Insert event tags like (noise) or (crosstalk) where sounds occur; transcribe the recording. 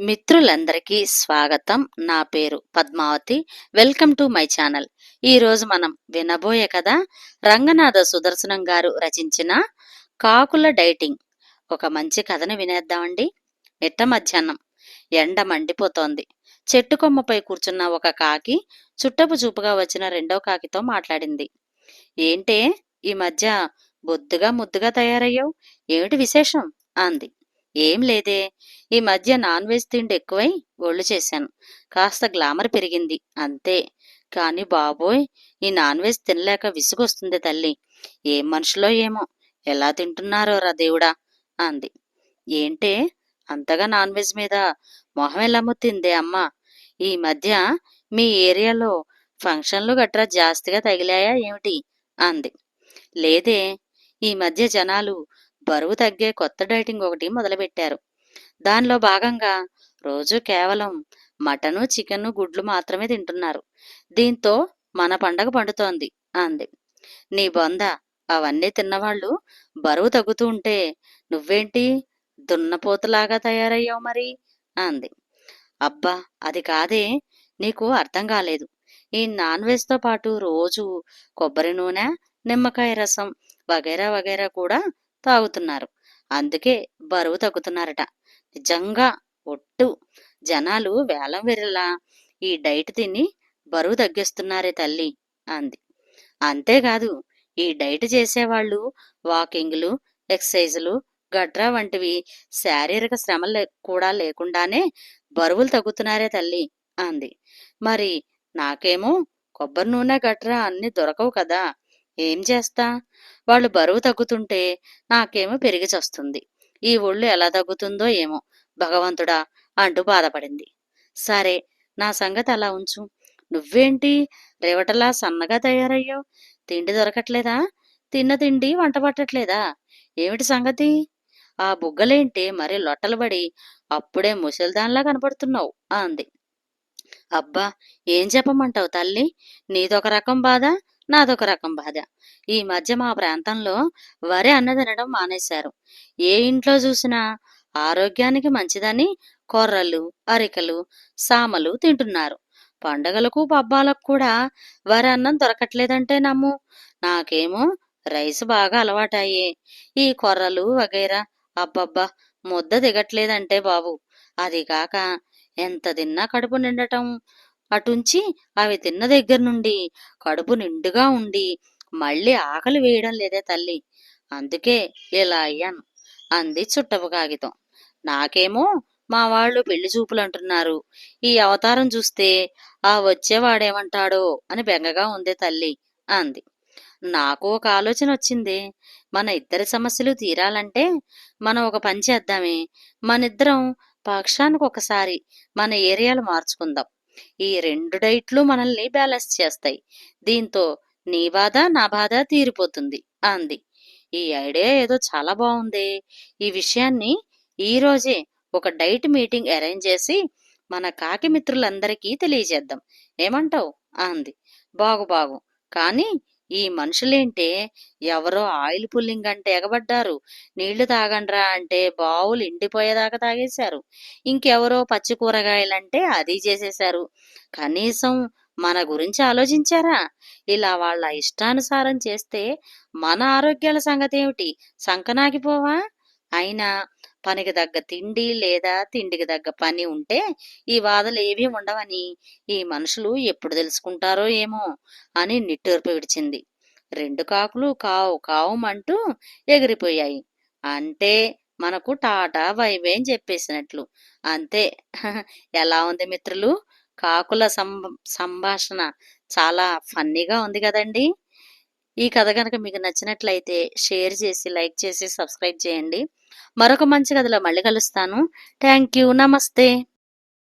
మిత్రులందరికీ స్వాగతం. నా పేరు Padmavathi. Welcome to my channel. ఈరోజు మనం వినబోయే కథ రంగనాథ సుదర్శనం గారు రచించిన కాకుల డైటింగ్. ఒక మంచి కథను వినేద్దామండి. మిట్ట మధ్యాహ్నం. ఎండ మండిపోతోంది. చెట్టు కొమ్మపై కూర్చున్న ఒక కాకి చుట్టపు చూపుగా వచ్చిన రెండో కాకితో మాట్లాడింది. ఏంటే? ఈ మధ్య బొద్దుగా ముద్దుగా తయారయ్యావు? ఏమిటి విశేషం? అంది. ఏం లేదే. ఈ మధ్య నాన్ వెజ్ తిండి ఎక్కువై ఒళ్ళు చేశాను. కాస్త గ్లామర్ పెరిగింది అంతే. కానీ బాబోయ్ ఈ నాన్ వెజ్ తినలేక విసుగొస్తుంది తల్లి. ఏం మనుషులో ఏమో. ఎలా తింటున్నారో రా దేవుడా అంది. ఏంటే అంతగా నాన్ వెజ్ మీద మొహం ఎలా ముత్తిందే అమ్మ? ఈ మధ్య మీ ఏరియాలో ఫంక్షన్లు గట్రా జాస్తిగా తగిలాయా ఏమిటి? అంది. లేదే ఈ మధ్య జనాలు బరువు తగ్గే కొత్త డైటింగ్ ఒకటి మొదలుపెట్టారు. దానిలో భాగంగా రోజు కేవలం మటను చికెను గుడ్లు మాత్రమే తింటున్నారు. దీంతో మన పండగ పండుతోంది అంది. నీ బొంద అవన్నీ తిన్నవాళ్ళు బరువు తగ్గుతూ ఉంటే నువ్వేంటి దున్నపోతులాగా తయారయ్యావు మరి? అంది. అబ్బా అది కాదే నీకు అర్థం కాలేదు. ఈ నాన్ వెజ్తో పాటు రోజు కొబ్బరి నూనె నిమ్మకాయ రసం వగైరా వగైరా కూడా తాగుతున్నారు. అందుకే బరువు తగ్గుతున్నారట. నిజంగా ఒట్టు. జనాలు వేలం వెర్రలా ఈ డైట్ తిని బరువు తగ్గిస్తున్నారే తల్లి అంది. అంతేకాదు ఈ డైట్ చేసేవాళ్ళు వాకింగ్లు ఎక్సర్సైజులు గట్రా వంటివి శారీరక శ్రమ లే- కూడా లేకుండానే బరువులు తగ్గుతున్నారే తల్లి అంది. మరి నాకేమో కొబ్బరి నూనె గట్రా అన్ని దొరకవు కదా ఏం చేస్తా? వాళ్ళు బరువు తగ్గుతుంటే నాకేమో పెరిగి చస్తుంది. ఈ ఒళ్ళు ఎలా తగ్గుతుందో ఏమో. భగవంతుడా అంటూ బాధపడింది. సరే నా సంగతి అలా ఉంచు. నువ్వేంటి? రేవటలా సన్నగా తయారయ్యావు? తిండి దొరకట్లేదా? తిన్న తిండి వంట పట్టట్లేదా? ఏమిటి సంగతి? ఆ బుగ్గలేంటి? మరి లొట్టలు పడి అప్పుడే ముసలిదానిలా కనపడుతున్నావు అంది. అబ్బా ఏం చెప్పమంటావు తల్లి? నీదొక రకం బాధ నాదొక రకం బాధ. ఈ మధ్య మా ప్రాంతంలో వరి అన్న తినడం మానేశారు. ఏ ఇంట్లో చూసినా ఆరోగ్యానికి మంచిదని కొర్రలు అరికలు సామలు తింటున్నారు. పండగలకు పబ్బాలకు కూడా వరి అన్నం దొరకట్లేదంటే నమ్ము. నాకేమో రైస్ బాగా అలవాటయ్యే. ఈ కొర్రలు వగైరా అబ్బబ్బా ముద్ద దిగట్లేదంటే బాబు. అది కాక ఎంత తిన్నా కడుపు నిండటం. అటుంచి అవి తిన్న దగ్గర నుండి కడుపు నిండుగా ఉండి మళ్ళీ ఆకలి వేయడం లేదే తల్లి. అందుకే ఇలా అయ్యాను. అంది చుట్టపు కాగితం. నాకేమో మా వాళ్ళు పెళ్ళి చూపులు అంటున్నారు. ఈ అవతారం చూస్తే ఆ వచ్చేవాడేమంటాడో అని బెంగగా ఉంది తల్లి అంది. నాకు ఒక ఆలోచన వచ్చింది. మన ఇద్దరి సమస్యలు తీరాలంటే మనం ఒక పని చేద్దామే. మనిద్దరం పక్షానికి ఒకసారి మన ఏరియాలు మార్చుకుందాం. ఈ రెండు డైట్లు మనల్ని బ్యాలెన్స్ చేస్తాయి. దీంతో నీ బాధ నా బాధ తీరిపోతుంది అంది. ఈ ఐడియా ఏదో చాలా బాగుంది. ఈ విషయాన్ని ఈ రోజే ఒక డైట్ మీటింగ్ అరేంజ్ చేసి మన కాకి మిత్రులందరికీ తెలియజేద్దాం. ఏమంటావు? అంది. బాగు బాగు. కానీ ఈ మనుషులేంటే ఎవరో ఆయిల్ పుల్లింగ్ అంటే ఎగబడ్డారు. నీళ్ళు తాగండ్రా అంటే బావులు ఎండిపోయేదాకా తాగేశారు. ఇంకెవరో పచ్చి కూరగాయలంటే అది చేసేశారు. కనీసం మన గురించి ఆలోచించారా? ఇలా వాళ్ళ ఇష్టానుసారం చేస్తే మన ఆరోగ్యాల సంగతి ఏమిటి సంకనాగిపోవా? అయినా పనికి తగ్గ తిండి లేదా తిండికి తగ్గ పని ఉంటే ఈ బాధలు ఏవీ ఉండవని ఈ మనుషులు ఎప్పుడు తెలుసుకుంటారో ఏమో అని నిట్టూర్పు విడిచింది. రెండు కాకులు కావు కావుమంటూ ఎగిరిపోయాయి. అంటే మనకు టాటా వైవే అని చెప్పేసినట్లు. అంతే. (laughs) ఎలా ఉంది మిత్రులు? కాకుల సం- సంభాషణ చాలా ఫన్నీగా ఉంది కదండీ. ఈ కథ కనుక మీకు నచ్చినట్లయితే షేర్ చేసి లైక్ చేసి సబ్స్క్రైబ్ చేయండి. మరొక మంచి కథలో మళ్ళీ కలుస్తాను. థ్యాంక్ యూ నమస్తే.